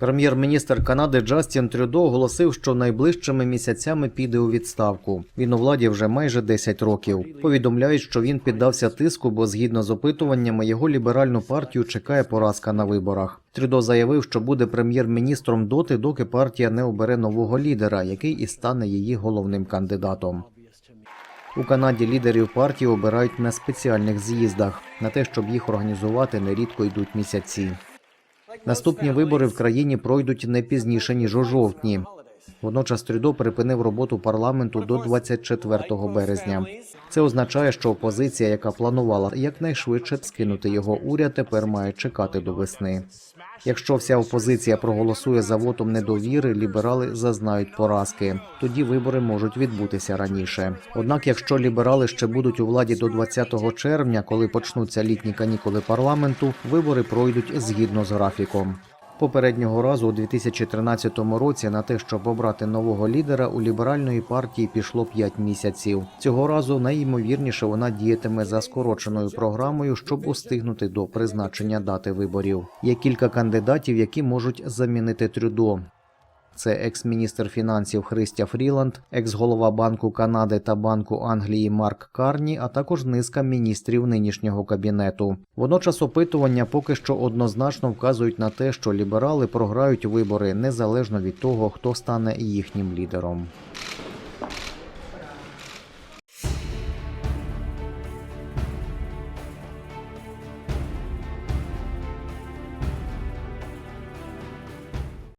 Прем'єр-міністр Канади Джастін Трюдо оголосив, що найближчими місяцями піде у відставку. Він у владі вже майже 10 років. Повідомляють, що він піддався тиску, бо згідно з опитуваннями його ліберальну партію чекає поразка на виборах. Трюдо заявив, що буде прем'єр-міністром доти, доки партія не обере нового лідера, який і стане її головним кандидатом. У Канаді лідерів партії обирають на спеціальних з'їздах. На те, щоб їх організувати, нерідко йдуть місяці. Наступні вибори в країні пройдуть не пізніше ніж у жовтні. Водночас Трюдо припинив роботу парламенту до 24 березня. Це означає, що опозиція, яка планувала якнайшвидше скинути його уряд, тепер має чекати до весни. Якщо вся опозиція проголосує за вотом недовіри, ліберали зазнають поразки. Тоді вибори можуть відбутися раніше. Однак, якщо ліберали ще будуть у владі до 20 червня, коли почнуться літні канікули парламенту, вибори пройдуть згідно з графіком. Попереднього разу у 2013 році на те, щоб обрати нового лідера, у ліберальної партії пішло 5 місяців. Цього разу найімовірніше вона діятиме за скороченою програмою, щоб устигнути до призначення дати виборів. Є кілька кандидатів, які можуть замінити Трюдо. Це екс-міністр фінансів Христя Фріланд, екс-голова Банку Канади та Банку Англії Марк Карні, а також низка міністрів нинішнього кабінету. Водночас опитування поки що однозначно вказують на те, що ліберали програють вибори незалежно від того, хто стане їхнім лідером.